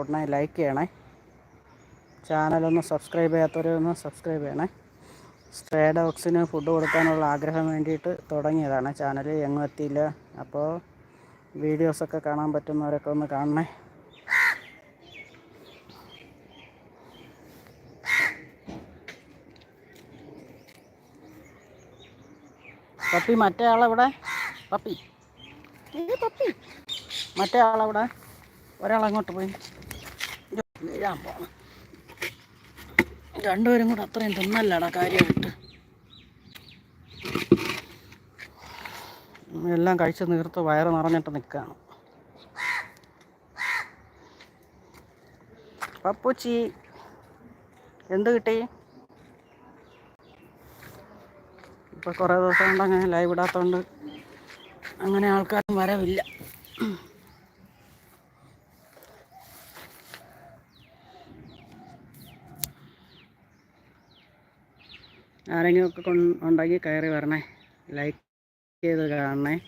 ഉടനെ ലൈക്ക് ചെയ്യണേ. ചാനലൊന്ന് സബ്സ്ക്രൈബ് ചെയ്യാത്തവരൊന്ന് സബ്സ്ക്രൈബ് ചെയ്യണേ. സ്ട്രേ ഡോഗ്സിന് ഫുഡ് കൊടുക്കാനുള്ള ആഗ്രഹം വേണ്ടിയിട്ട് തുടങ്ങിയതാണ് ചാനൽ എങ്ങും എത്തിയില്ല. അപ്പോൾ വീഡിയോസൊക്കെ കാണാൻ പറ്റുന്നവരൊക്കെ ഒന്ന് കാണണേ. പപ്പി മറ്റേ ആളെവിടെ? പപ്പി. പപ്പി. മറ്റേ ആളെവിടെ? ഒരാളങ്ങോട്ട് പോയി. വീഴാൻ പോണം രണ്ടുപേരും കൂടെ അത്രയും തിന്നല്ലടാ കാര്യമായിട്ട്. എല്ലാം കഴിച്ച് നീർത്ത് വയറ് നിറഞ്ഞിട്ട് നിൽക്കുകയാണ് പപ്പൂച്ചി എന്ത് കിട്ടി? ഇപ്പോൾ കുറേ ദിവസം കൊണ്ട് അങ്ങനെ ലൈവ് ഇടാത്തതുകൊണ്ട് അങ്ങനെ ആൾക്കാരും വരവില്ല. ആരെങ്കിലും ഒക്കെ ഉണ്ടെങ്കിൽ കയറി വരണേ. ലൈക്ക് ചെയ്ത് കാണണേ.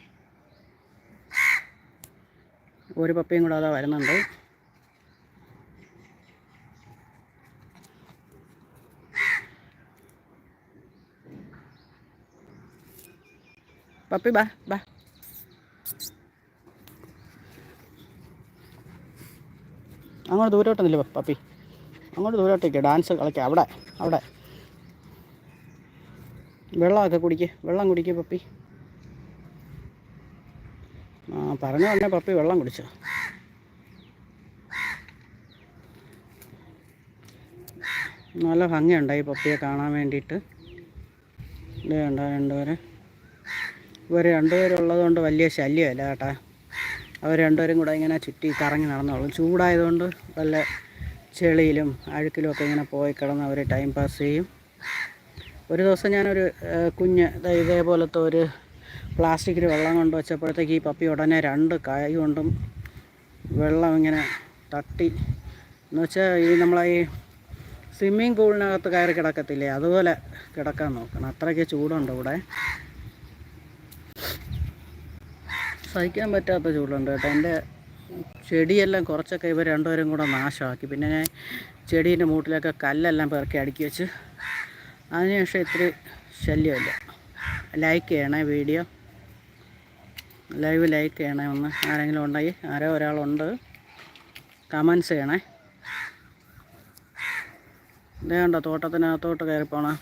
ഒരു പപ്പിയും കൂടെ അതാ വരുന്നുണ്ട്. പപ്പി ബാ ബാ. അങ്ങോട്ട് ദൂരോട്ടൊന്നുമില്ല പപ്പി. അങ്ങോട്ട് ദൂരോട്ടേക്ക്. ഡാൻസ് കളിക്കാം. അവിടെ അവിടെ. വെള്ളമൊക്കെ കുടിക്ക്. വെള്ളം കുടിക്ക് പപ്പി. ആ പറഞ്ഞ ഉടനെ പപ്പി വെള്ളം കുടിച്ചോ. നല്ല ഭംഗിയുണ്ടായി പപ്പിയെ കാണാൻ വേണ്ടിയിട്ട്. ഇത് രണ്ടുപേരെ. ഇവർ രണ്ടുപേരുള്ളത് വലിയ ശല്യമല്ല കേട്ടാ. അവർ രണ്ടുപേരും കൂടെ ഇങ്ങനെ ചുറ്റി കറങ്ങി നടന്നോളും. ചൂടായതുകൊണ്ട് നല്ല ചെളിയിലും അഴുക്കിലും ഒക്കെ ഇങ്ങനെ പോയി കിടന്ന് അവർ ടൈം പാസ് ചെയ്യും. ഒരു ദിവസം ഞാനൊരു കുഞ്ഞ് ഇതേപോലത്തെ ഒരു പ്ലാസ്റ്റിക്കിൽ വെള്ളം കൊണ്ട് വെച്ചപ്പോഴത്തേക്ക് ഈ പപ്പി ഉടനെ രണ്ട് കൈ കൊണ്ടും വെള്ളം ഇങ്ങനെ തട്ടി. എന്ന് വെച്ചാൽ ഈ നമ്മളെ ഈ സ്വിമ്മിംഗ് പൂളിനകത്ത് കയറി കിടക്കത്തില്ലേ? അതുപോലെ കിടക്കാൻ നോക്കണം. അത്രയ്ക്ക് ചൂടുണ്ട് ഇവിടെ. സഹിക്കാൻ പറ്റാത്ത ചൂടുണ്ട് കേട്ടോ. എന്റെ ചെടിയെല്ലാം കുറച്ചൊക്കെ ഇവർ രണ്ടുപേരും കൂടെ നാശമാക്കി. പിന്നെ ഞാൻ ചെടീന്റെ മൂട്ടിലൊക്കെ കല്ലെല്ലാം പെറുക്കി അടുക്കി വെച്ച് അതിനുശേഷം ഇത്തിരി ശല്യമില്ല. ലൈക്ക് ചെയ്യണേ വീഡിയോ ലൈവ് ലൈക്ക് ചെയ്യണേ ഒന്ന്. ആരെങ്കിലും ഉണ്ടെങ്കിൽ ആരോ ഒരാളുണ്ട്. കമൻസ് ചെയ്യണേ. ഇതേ കണ്ടോ തോട്ടത്തിനകത്തോട്ട് കയറി പോണ.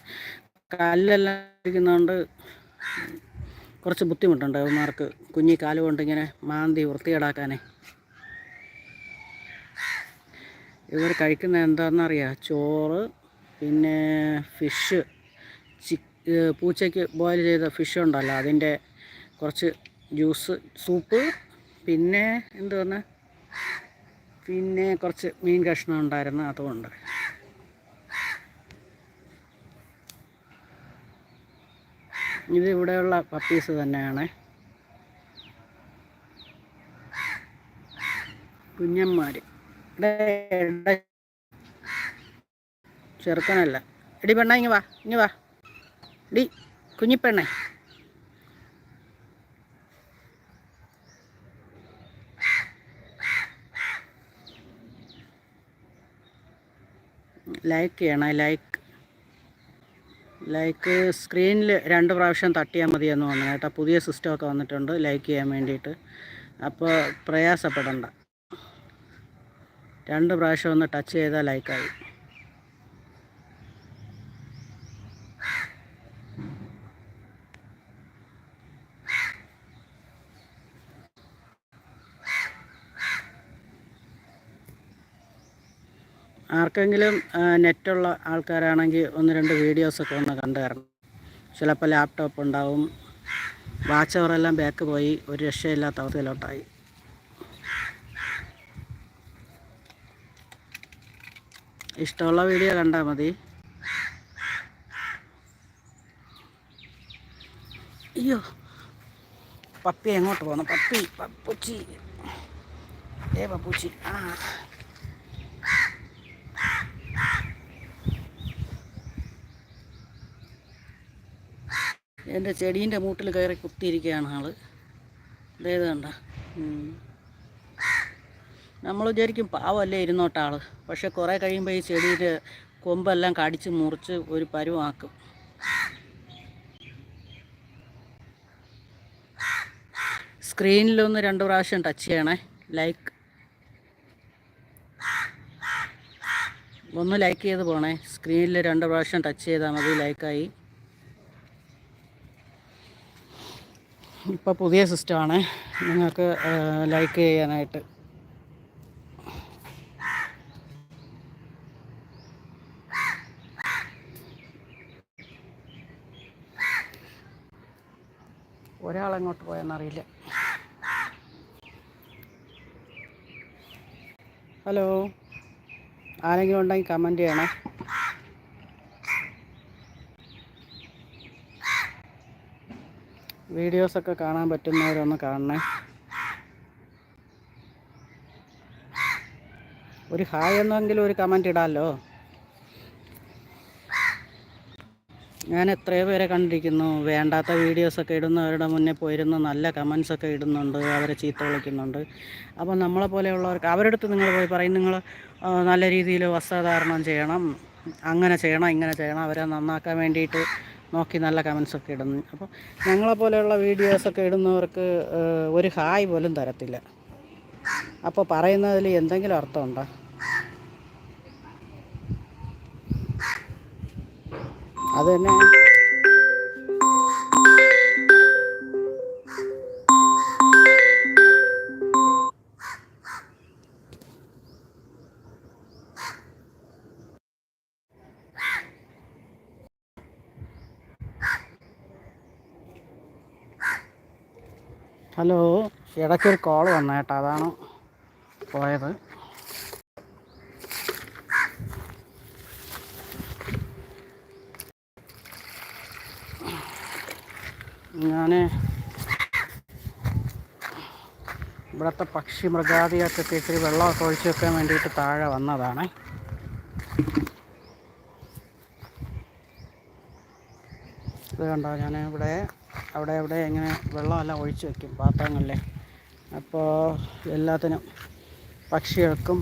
കല്ലെല്ലാം ഇരിക്കുന്നതുകൊണ്ട് കുറച്ച് ബുദ്ധിമുട്ടുണ്ട് അവന്മാർക്ക്. കുഞ്ഞി കാൽ കൊണ്ടിങ്ങനെ മാന്തി വൃത്തികേടാക്കാനേ. ഇവർ കഴിക്കുന്നത് എന്താണെന്നറിയാം? ചോറ് പിന്നെ ഫിഷ് പൂച്ചയ്ക്ക് ബോയിൽ ചെയ്ത ഫിഷ് ഉണ്ടല്ലോ അതിന്റെ കുറച്ച് ജ്യൂസ് സൂപ്പ് പിന്നെ എന്തുവന്ന് പിന്നെ കുറച്ച് മീൻ കഷ്ണം ഉണ്ടായിരുന്നു അതുകൊണ്ട് ഇത് ഇവിടെയുള്ള പപ്പീസ് തന്നെയാണ്. കുഞ്ഞന്മാർ ഇവിടെ ചെറുക്കനല്ല. എടി പെണ്ണ ഇങ്ങ് വാ ഇങ്ങ് വാ. എടി കുഞ്ഞിപ്പെണ്ണേ ലൈക്ക് ചെയ്യണം ലൈക്ക് ലൈക്ക് സ്ക്രീനിൽ രണ്ട് പ്രാവശ്യം തട്ടിയാൽ മതിയെന്ന് തോന്നുന്നു കേട്ടോ. പുതിയ സിസ്റ്റമൊക്കെ വന്നിട്ടുണ്ട് ലൈക്ക് ചെയ്യാൻ വേണ്ടിയിട്ട്. അപ്പോൾ പ്രയാസപ്പെടണ്ട. രണ്ട് പ്രാവശ്യം ഒന്ന് ടച്ച് ചെയ്താൽ ലൈക്കായി ആർക്കെങ്കിലും നെറ്റുള്ള ആൾക്കാരാണെങ്കിൽ ഒന്ന് രണ്ട് വീഡിയോസൊക്കെ ഒന്ന് കണ്ടു തരണം. ചിലപ്പോൾ ലാപ്ടോപ്പ് ഉണ്ടാവും. വാച്ച് അവറെല്ലാം ബാക്ക് പോയി. ഒരു രക്ഷയില്ലാത്ത അവസ്ഥയിലോട്ടായി. ഇഷ്ടമുള്ള വീഡിയോ കണ്ടാൽ മതി. അയ്യോ പപ്പി എങ്ങോട്ട് പോകണം പപ്പി പപ്പൂച്ചി. ഏ പപ്പൂച്ചി. ആ. എന്റെ ചെടീന്റെ മൂട്ടിൽ കയറി കുത്തിയിരിക്കുകയാണ് ആൾ. ഇതേത് കണ്ട. നമ്മൾ വിചാരിക്കും പാവമല്ലേ ഇരുന്നോട്ട ആൾ പക്ഷെ കുറേ കഴിയുമ്പോൾ ഈ ചെടിയുടെ കൊമ്പെല്ലാം കടിച്ച് മുറിച്ച് ഒരു പരുവാക്കും. സ്ക്രീനിലൊന്ന് രണ്ട് പ്രാവശ്യം ടച്ച് ചെയ്യണേ. ലൈക്ക്. ഒന്ന് ലൈക്ക് ചെയ്ത് പോണേ. സ്ക്രീനിൽ രണ്ട് പ്രാവശ്യം ടച്ച് ചെയ്താൽ മതി ലൈക്കായി. ഇപ്പോൾ പുതിയ സിസ്റ്റമാണ് നിങ്ങൾക്ക് ലൈക്ക് ചെയ്യാനായിട്ട്. ഒരാളെങ്ങോട്ട് പോയെന്നറിയില്ല ഹലോ ആരെങ്കിലും ഉണ്ടെങ്കിൽ കമന്റ് ചെയ്യണേ. വീഡിയോസൊക്കെ കാണാൻ പറ്റുന്നവരൊന്ന് കാണണേ. ഒരു ഹായ് എന്നെങ്കിലും ഒരു കമന്റ് ഇടാമല്ലോ ഞാൻ എത്രയോ പേരെ കണ്ടിരിക്കുന്നു. വേണ്ടാത്ത വീഡിയോസൊക്കെ ഇടുന്നവരുടെ മുന്നേ പോയിരുന്ന്. നല്ല കമൻസൊക്കെ ഇടുന്നുണ്ട്. അവരെ ചീത്ത വിളിക്കുന്നുണ്ട്. അപ്പോൾ നമ്മളെ പോലെയുള്ളവർക്ക് അവരുടെ അടുത്ത് നിങ്ങൾ പോയി പറയും. നിങ്ങൾ നല്ല രീതിയിൽ വസ്ത്രധാരണം ചെയ്യണം. അങ്ങനെ ചെയ്യണം ഇങ്ങനെ ചെയ്യണം. അവരെ നന്നാക്കാൻ വേണ്ടിയിട്ട് നോക്കി നല്ല കമൻസൊക്കെ ഇടുന്നു. അപ്പോൾ ഞങ്ങളെപ്പോലെയുള്ള വീഡിയോസൊക്കെ ഇടുന്നവർക്ക് ഒരു ഹായ് പോലും തരത്തില്ല. അപ്പോൾ പറയുന്നതിൽ എന്തെങ്കിലും അർത്ഥമുണ്ടോ? അത് തന്നെ. ഹലോ ഇടയ്ക്കൊരു കോൾ വന്നേട്ടാ അതാണ് പോയത്. ഞാൻ ഇവിടുത്തെ പക്ഷി മൃഗാദികൾക്കൊക്കെ ഇത്തിരി വെള്ളമൊക്കെ ഒഴിച്ചു വെക്കാൻ വേണ്ടിയിട്ട് താഴെ വന്നതാണ്. ഇത് കണ്ടോ ഞാൻ ഇവിടെ അവിടെ ഇവിടെ ഇങ്ങനെ വെള്ളമെല്ലാം ഒഴിച്ച് വെക്കും പാത്രങ്ങളിൽ അപ്പോൾ എല്ലാത്തിനും പക്ഷികൾക്കും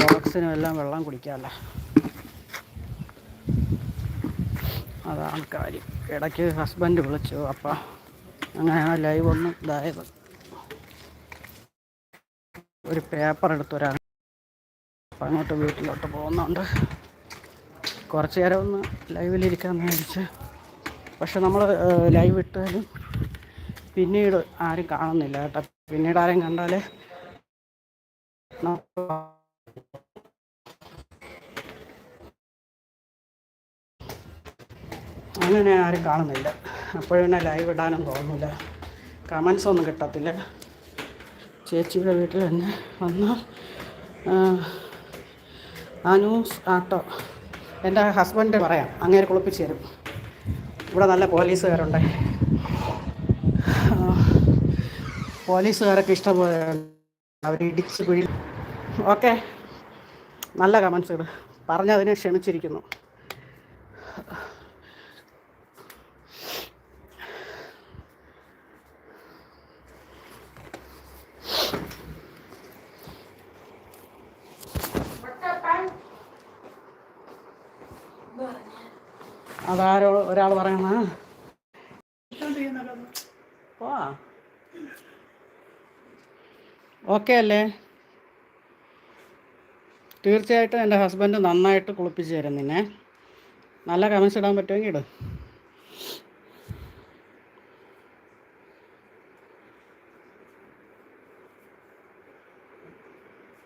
ബോക്സിനും എല്ലാം വെള്ളം കുടിക്കാമല്ല അതാണ് കാര്യം. ഇടയ്ക്ക് ഹസ്ബൻഡ് വിളിച്ചു അപ്പോൾ അങ്ങനെയാണ് ലൈവ് ഒന്ന് ഇതായത്. ഒരു പേപ്പർ എടുത്തൊരാൾ അപ്പം അങ്ങോട്ട് വീട്ടിലോട്ട് പോകുന്നുണ്ട്. കുറച്ച് നേരം ഒന്ന് ലൈവിലിരിക്കാമെന്ന് വിചാരിച്ച് പക്ഷെ നമ്മൾ ലൈവ് ഇട്ടാലും പിന്നീട് ആരും കാണുന്നില്ല കേട്ടോ. പിന്നീട് ആരും കണ്ടാൽ അങ്ങനെ ആരും കാണുന്നില്ല. അപ്പോഴെന്നെ ലൈവ് ഇടാനും തോന്നുന്നില്ല. കമൻസ് ഒന്നും കിട്ടത്തില്ല. ചേച്ചിയുടെ വീട്ടിൽ തന്നെ വന്നാൽ ആ ന്യൂസ് ആട്ടോ എന്റെ ഹസ്ബൻഡ് പറയാം. അങ്ങനെ കുളിപ്പിച്ച് തരും. ഇവിടെ നല്ല പോലീസുകാരുണ്ട്. പോലീസുകാരൊക്കെ ഇഷ്ടംപോലെ അവർ ഇടിച്ച് പിഴി ഓക്കെ. നല്ല കമൻസ് ഇട് പറഞ്ഞതിനെ ക്ഷമിച്ചിരിക്കുന്നു അതാരോ ഒരാൾ പറയണ? ഓക്കെ അല്ലേ? തീർച്ചയായിട്ടും എന്റെ ഹസ്ബൻഡ് നന്നായിട്ട് കുളിപ്പിച്ച് തരും നിന്നെ. നല്ല കമൻസ് ഇടാൻ പറ്റുമെങ്കിൽ ഇടും.